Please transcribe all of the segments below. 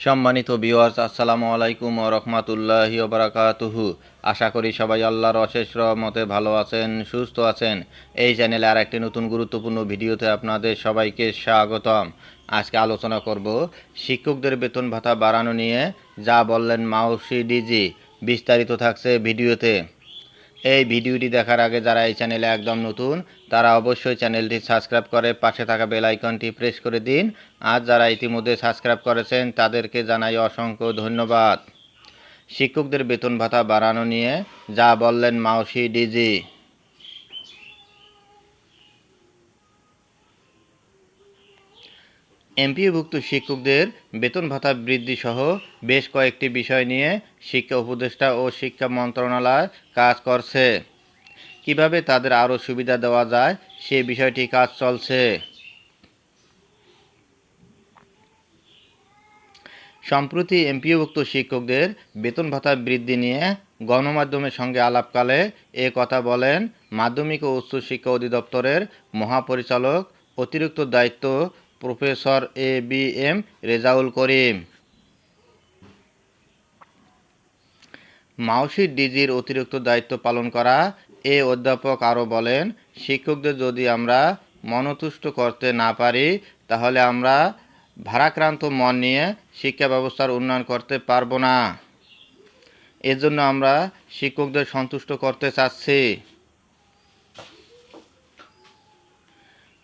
সম্মানিত বিওয়ার্স আসসালামু আলাইকুম ও রহমাতুল্লাহি বারাকাতুহু। আশা করি সবাই আল্লাহর অশেষ রহমতে ভালো আছেন, সুস্থ আছেন। এই চ্যানেলে আর একটি নতুন গুরুত্বপূর্ণ ভিডিওতে আপনাদের সবাইকে স্বাগতম। আজকে আলোচনা করব শিক্ষকদের বেতন ভাতা বাড়ানো নিয়ে। যা বললেন মাউসি ডিজি। বিস্তারিত থাকছে ভিডিওতে। এই ভিডিওটি দেখার আগে যারা এই চ্যানেলে একদম নতুন, তারা অবশ্যই চ্যানেলটি সাবস্ক্রাইব করে পাশে থাকা বেল আইকনটি প্রেস করে দিন। আর যারা ইতিমধ্যে সাবস্ক্রাইব করেছেন, তাদেরকে জানাই অসংখ্য ধন্যবাদ। শিক্ষকদের বেতন ভাতা বাড়ানো নিয়ে যা বললেন মাউসি ডিজি। এমপিওভুক্ত শিক্ষকদের বেতন ভাতা বৃদ্ধি সহ বেশ কয়েকটি বিষয় নিয়ে শিক্ষা উপদেষ্টা ও শিক্ষা মন্ত্রণালয় কাজ করছে। কীভাবে তাদের আরও সুবিধা দেওয়া যায়, সে বিষয়টি কাজ চলছে। সম্প্রতি এমপিওভুক্ত শিক্ষকদের বেতন ভাতা বৃদ্ধি নিয়ে গণমাধ্যমের সঙ্গে আলাপকালে এ কথা বলেন মাধ্যমিক ও উচ্চ শিক্ষা অধিদপ্তরের মহাপরিচালক অতিরিক্ত দায়িত্ব professor A B M Rezaul Karim. মাউসির ডিজির অতিরিক্ত দায়িত্ব পালন করা এ অধ্যাপক আরও বলেন, শিক্ষকদের যদি আমরা মনতুষ্ট করতে না পারি, তাহলে আমরা ভারাক্রান্ত মন নিয়ে শিক্ষা ব্যবস্থার উন্নয়ন করতে পারব না। এজন্য আমরা শিক্ষকদের সন্তুষ্ট করতে চাচ্ছি।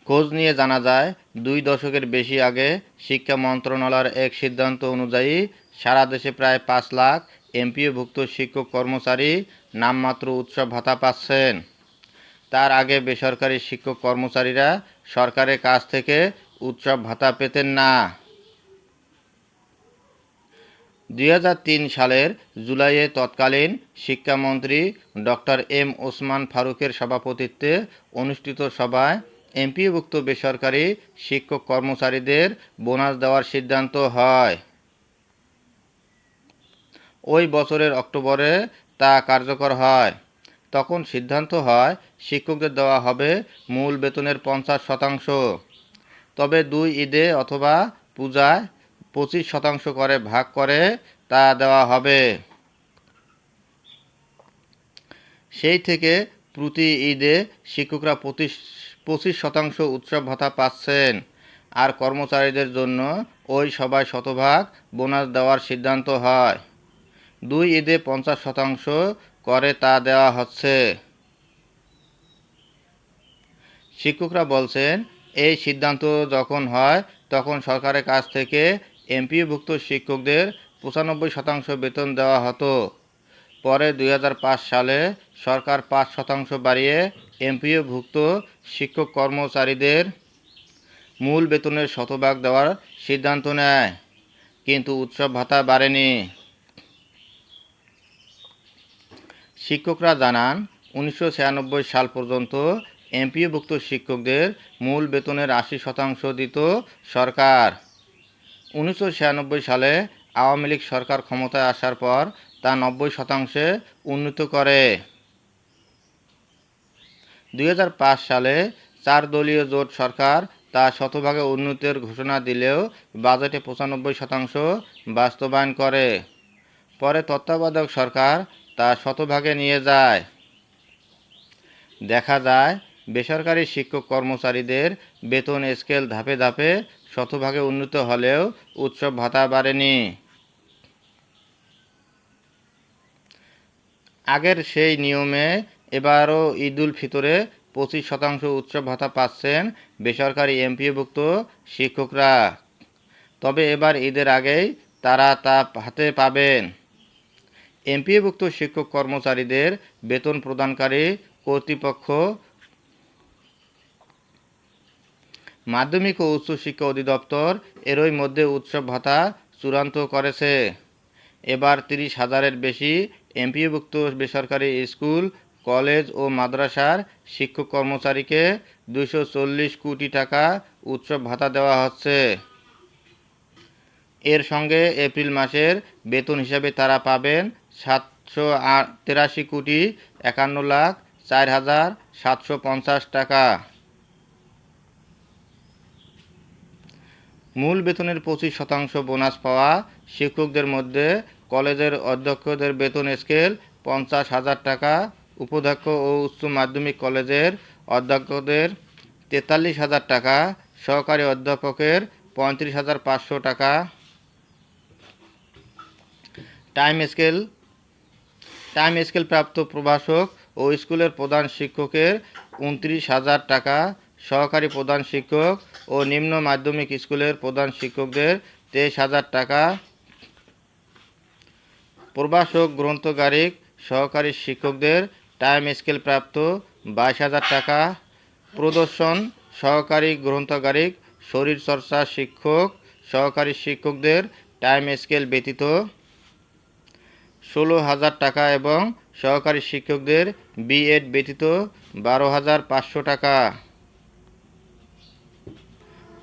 খোঁজ নিয়ে জানা যায়, দুই দশকের বেশি আগে শিক্ষা মন্ত্রণালয়ের এক সিদ্ধান্ত অনুযায়ী সারা দেশে প্রায় পাঁচ লাখ এমপিওভুক্ত শিক্ষক কর্মচারী নামমাত্র উৎসব ভাতা পাচ্ছেন। তার আগে বেসরকারি শিক্ষক কর্মচারীরা সরকারের কাছ থেকে উৎসব ভাতা পেতেন না। দুই হাজার তিন সালের জুলাইয়ে তৎকালীন শিক্ষামন্ত্রী ডক্টর এম ওসমান ফারুকের সভাপতিত্বে অনুষ্ঠিত সভায় এমপিভুক্ত বেসরকারি শিক্ষক কর্মচারীদের বোনাস দেওয়ার সিদ্ধান্ত হয়। ওই বছরের অক্টোবরে তা কার্যকর হয়। তখন সিদ্ধান্ত হয়, শিক্ষকদের দেওয়া হবে মূল বেতনের পঞ্চাশ শতাংশ। তবে দুই ঈদে অথবা পূজায় পঁচিশ শতাংশ করে ভাগ করে তা দেওয়া হবে। সেই থেকে প্রতি ঈদে শিক্ষকরা পঁচিশ পঁচিশ শতাংশ উৎসব ভাতা পাচ্ছেন। আর কর্মচারীদের জন্য ওই সবাই শতভাগ বোনাস দেওয়ার সিদ্ধান্ত হয়। দুই ঈদে পঞ্চাশ শতাংশ করে তা দেওয়া হচ্ছে। শিক্ষকরা বলছেন, এই সিদ্ধান্ত যখন হয়, তখন সরকারের কাছ থেকে এমপিভুক্ত শিক্ষকদের পঁচানব্বই শতাংশ বেতন দেওয়া হতো। পরে দু হাজার পাঁচ সালে সরকার পাঁচ শতাংশ বাড়িয়ে এমপিওভুক্ত শিক্ষক কর্মচারীদের মূল বেতনের শতভাগ দেওয়ার সিদ্ধান্ত নেয়, কিন্তু উৎসব ভাতা বাড়েনি। শিক্ষকরা জানান, উনিশশো ছিয়ানব্বই সাল পর্যন্ত এমপিওভুক্ত শিক্ষকদের মূল বেতনের আশি শতাংশ দিত সরকার। উনিশশো ছিয়ানব্বই সালে আওয়ামী লীগ সরকার ক্ষমতায় আসার পর তা নব্বই শতাংশে উন্নীত করে। দুই হাজার পাঁচ সালে চার দলীয় জোট সরকার তা শতভাগে উন্নতির ঘোষণা দিলেও বাজেটে পঁচানব্বই শতাংশ বাস্তবায়ন করে। পরে তত্ত্বাবধায়ক সরকার তা শতভাগে নিয়ে যায়। দেখা যায়, বেসরকারি শিক্ষক কর্মচারীদের বেতন স্কেল ধাপে ধাপে শতভাগে উন্নীত হলেও উৎসব ভাতা বাড়েনি। আগের সেই নিয়মে এবারও ঈদুল ফিতরে পঁচিশ শতাংশ উৎসব ভাতা পাচ্ছেন বেসরকারি এমপিওভুক্ত শিক্ষকরা। তবে এবার ঈদের আগেই তারা তা হাতে পাবেন। এমপিওভুক্ত শিক্ষক কর্মচারীদের বেতন প্রদানকারী কর্তৃপক্ষ মাধ্যমিক ও উচ্চ শিক্ষা অধিদপ্তর এরই মধ্যে উৎসব ভাতা চূড়ান্ত করেছে। এবার তিরিশ হাজারের বেশি এমপিওভুক্ত বেসরকারি স্কুল কলেজ ও মাদ্রাসার শিক্ষক কর্মচারীকে দুশো কোটি টাকা উৎসব ভাতা দেওয়া হচ্ছে। এর সঙ্গে এপ্রিল মাসের বেতন হিসাবে তারা পাবেন সাতশো তেরাশি কোটি একান্ন লাখ চার হাজার সাতশো পঞ্চাশ টাকা। মূল বেতনের পঁচিশ শতাংশ বোনাস পাওয়া শিক্ষকদের মধ্যে কলেজের অধ্যক্ষদের বেতন স্কেল পঞ্চাশ হাজার টাকা উপাধ্যক্ষ ও উচ্চ মাধ্যমিক কলেজের অধ্যক্ষদের তেতাল্লিশ হাজার টাকা, সহকারী অধ্যাপকের পঁয়ত্রিশ হাজার পাঁচশো টাকা। টাইম স্কেল টাইম স্কেল প্রাপ্ত প্রভাষক ও স্কুলের প্রধান শিক্ষকের উনত্রিশ হাজার টাকা, সহকারী প্রধান শিক্ষক ও নিম্ন মাধ্যমিক স্কুলের প্রধান শিক্ষকদের তেইশ হাজার টাকা। প্রভাষক, গ্রন্থগারিক, সহকারী শিক্ষকদের টাইম স্কেল প্রাপ্ত বাইশ হাজার টাকা। প্রদর্শন, সহকারী গ্রন্থগারিক শরীরচর্চা শিক্ষক, সহকারী শিক্ষকদের টাইম স্কেল ব্যতীত ষোলো হাজার টাকা এবং সহকারী শিক্ষকদের বিএড ব্যতীত বারো হাজার পাঁচশো টাকা।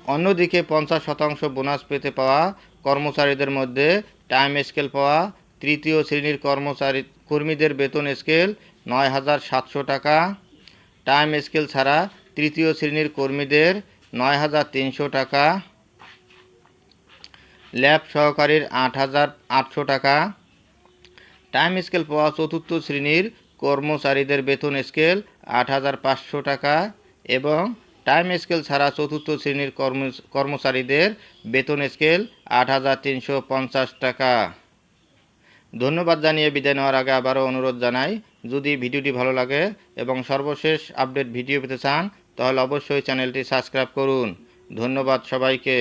অন্যদিকে পঞ্চাশ শতাংশ বোনাস পেতে পাওয়া কর্মচারীদের মধ্যে টাইম স্কেল পাওয়া তৃতীয় শ্রেণির কর্মচারী কর্মীদের বেতন স্কেল নয় হাজার সাতশো টাকা। টাইম স্কেল ছাড়া তৃতীয় শ্রেণির কর্মীদের নয় হাজার তিনশো টাকা। ল্যাব সহকারীর আট হাজার আটশো টাকা। টাইম স্কেল পাওয়া চতুর্থ শ্রেণির কর্মচারীদের বেতন স্কেল আট হাজার পাঁচশো টাকা এবং টাইম স্কেল ছাড়া চতুর্থ শ্রেণির কর্ম কর্মচারীদের বেতন স্কেল আট হাজার তিনশো পঞ্চাশ টাকা। ধন্যবাদ জানিয়ে বিদায় নেওয়ার আগে আবারও অনুরোধ জানাই যদি ভিডিওটি ভালো লাগে এবং সর্বশেষ আপডেট ভিডিও পেতে চান, তাহলে অবশ্যই চ্যানেলটি সাবস্ক্রাইব করুন। ধন্যবাদ সবাইকে।